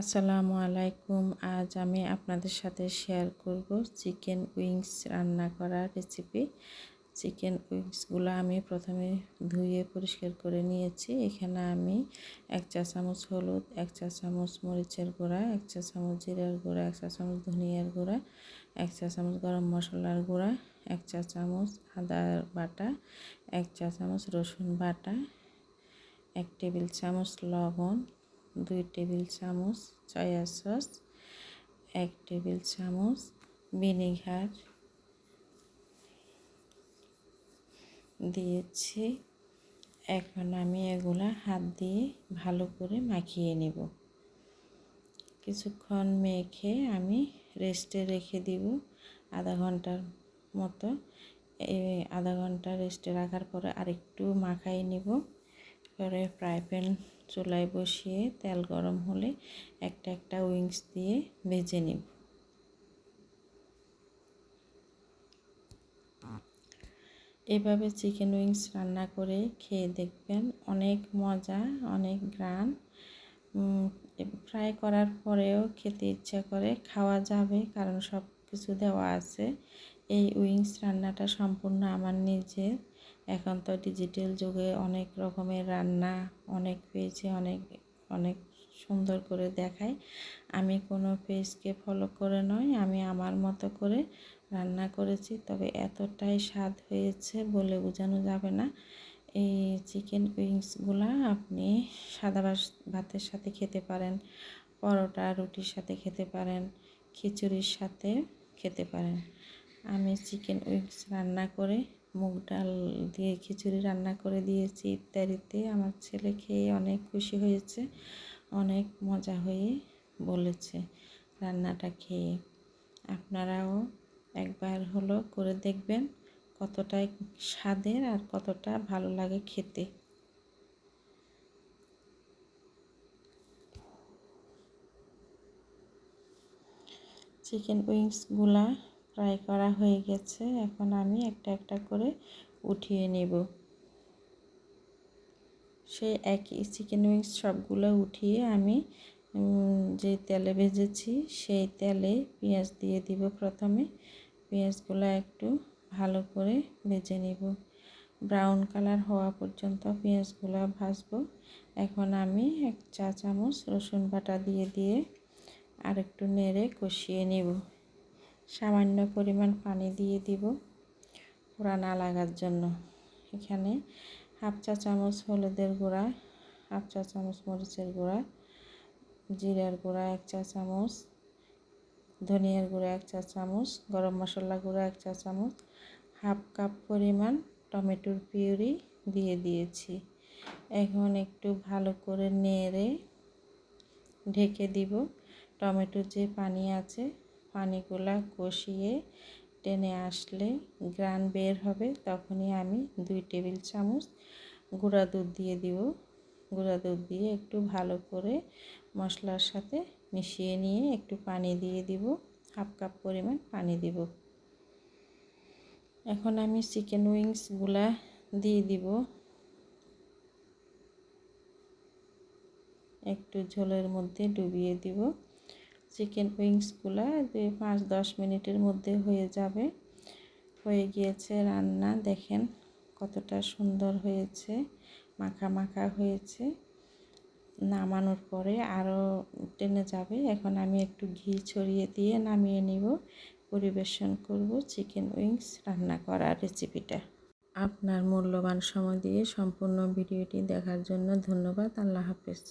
আসসালামু আলাইকুম। আজ আমি আপনাদের সাথে শেয়ার করব চিকেন উইংস রান্না করার রেসিপি চিকেন উইংসগুলো আমি প্রথমে ধুয়ে পরিষ্কার করে নিয়েছি। এখানে আমি এক চা চামচ হলুদ, এক চা চামচ মরিচের গুঁড়া, এক চা চামচ জিরার গুঁড়া, এক চা চামচ ধনিয়ার গুঁড়া, এক চা চামচ গরম মশলার গুঁড়া, এক চা চামচ আদা বাটা, এক চা চামচ রসুন বাটা, এক টেবিল চামচ লবণ দুই টেবিল চামচ সয়া সস এক টেবিল চামচ ভিনেগার দিয়েছি। এখন আমি এগুলা হাত দিয়ে ভালো করে মাখিয়ে নেব। কিছুক্ষণ মেখে আমি রেস্টে রেখে দিব। আধা ঘণ্টার মতো। আধা ঘণ্টা রেস্টে রাখার পরে আরেকটু মাখাই নিব। পরে ফ্রাই প্যান চুলায় বসিয়ে তেল গরম হলে একটা একটা উইংস দিয়ে ভেজে নিব। এভাবে চিকেন উইংস রান্না করে খেয়ে দেখবেন অনেক মজা, অনেক গ্রান ফ্রাই করার পরেও খেতে ইচ্ছা করে খাওয়া যাবে কারণ সব কিছু দেওয়া আছে। এই উইংস রান্নাটা সম্পূর্ণ আমার নিজের। এখন তো ডিজিটাল যুগে অনেক রকমের রান্না, অনেক পেয়েছে, অনেক অনেক সুন্দর করে দেখায়। আমি কোনো পেজকে ফলো করে নয় আমি আমার মতো করে রান্না করেছি। তবে এতটাই স্বাদ হয়েছে বলে বোঝানো যাবে না। এই চিকেন উইংসগুলো আপনি সাদা ভাতের সাথে খেতে পারেন, পরোটা, রুটির সাথে খেতে পারেন, খিচুড়ির সাথে খেতে পারেন। আমি চিকেন উইংস রান্না করে মুগ ডাল দিয়ে খিচুড়ি রান্না করে দিয়েছি ইত্যাদিতে। আমার ছেলে খেয়ে অনেক খুশি হয়েছে, অনেক মজা হয়ে বলেছে রান্নাটা খেয়ে। আপনারাও একবার হলো করে দেখবেন কতটা স্বাদের আর কতটা ভালো লাগে খেতে। চিকেন উইংসগুলা ফ্রাই করা হয়ে গেছে। এখন আমি একটা একটা করে উঠিয়ে নেব। সেই একই চিকেন উইংস সবগুলো উঠিয়ে আমি যে তেলে ভেজেছি সেই তেলে পেঁয়াজ দিয়ে দিব প্রথমে। পেঁয়াজগুলো একটু ভালো করে ভেজে নিব। ব্রাউন কালার হওয়া পর্যন্ত পেঁয়াজগুলো ভাজবো। এখন আমি এক চা চামচ রসুন বাটা দিয়ে দিয়ে আর একটু নেড়ে কষিয়ে নেব। সামান্য পরিমাণ পানি দিয়ে দিব পোড়া না লাগার জন্য। এখানে হাফ চা চামচ হলুদের গুঁড়া, হাফ চা চামচ মরিচের গুঁড়া, জিরার গুঁড়া এক চা চামচ, ধনিয়ার গুঁড়া এক চা চামচ, গরম মশলা গুঁড়া এক চা চামচ, হাফ কাপ পরিমাণ টমেটোর পিউরি দিয়ে দিয়েছি। এখন একটু ভালো করে নেড়ে ঢেকে দিব। টমেটোর যে পানি আছে পানিগুলা কষিয়ে টেনে আসলে গ্রান বের হবে, তখনই আমি দুই টেবিল চামচ গুঁড়া দুধ দিয়ে দিব। গুঁড়া দুধ দিয়ে একটু ভালো করে মশলার সাথে মিশিয়ে নিয়ে একটু পানি দিয়ে দিব, হাফ কাপ পরিমাণ পানি দিব। এখন আমি চিকেন উইংসগুলা দিয়ে দিব। একটু ঝোলের মধ্যে ডুবিয়ে দিব। চিকেন উইংসগুলো দুই পাঁচ দশ মিনিটের মধ্যে হয়ে যাবে। হয়ে গিয়েছে রান্না। দেখেন কতটা সুন্দর হয়েছে, মাখা মাখা হয়েছে। নামানোর পরে আরও টেনে যাবে। এখন আমি একটু ঘি ছড়িয়ে দিয়ে নামিয়ে নিব। পরিবেশন করব চিকেন উইংস রান্না করার রেসিপিটা। আপনার মূল্যবান সময় দিয়ে সম্পূর্ণ ভিডিওটি দেখার জন্য ধন্যবাদ। আল্লাহ হাফেজ।